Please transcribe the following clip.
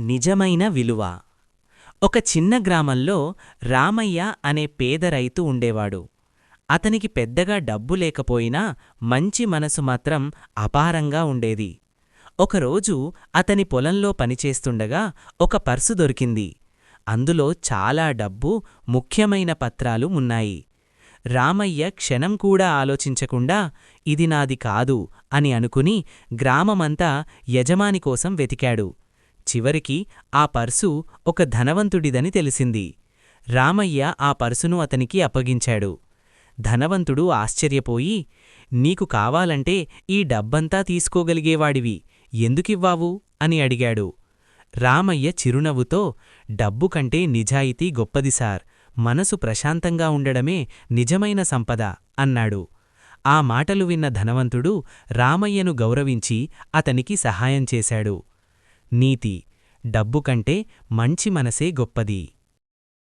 నిజమైన విలువ. ఒక చిన్న గ్రామంలో రామయ్య అనే పేద రైతు ఉండేవాడు. అతనికి పెద్దగా డబ్బు లేకపోయినా మంచి మనసు మాత్రం అపారంగా ఉండేది. ఒకరోజు అతని పొలంలో పనిచేస్తుండగా ఒక పర్సు దొరికింది. అందులో చాలా డబ్బు ముఖ్యమైన పత్రాలు ఉన్నాయి. రామయ్య క్షణం కూడా ఆలోచించకుండా ఇది నాది కాదు అని అనుకుని గ్రామమంతా యజమాని కోసం వెతికాడు. చివరికి ఆ పర్సు ఒక ధనవంతుడిదని తెలిసింది. రామయ్య ఆ పర్సును అతనికి అప్పగించాడు. ధనవంతుడు ఆశ్చర్యపోయి నీకు కావాలంటే ఈ డబ్బంతా తీసుకోగలిగేవాడివి. ఎందుకివ్వావు? అని అడిగాడు. రామయ్య చిరునవ్వుతో డబ్బు కంటే నిజాయితీ గొప్పది సార్. మనసు ప్రశాంతంగా ఉండడమే నిజమైన సంపద అన్నాడు. ఆ మాటలు విన్న ధనవంతుడు రామయ్యను గౌరవించి అతనికి సహాయం చేశాడు. నీతి డబ్బు కంటే మంచి మనసే గొప్పది.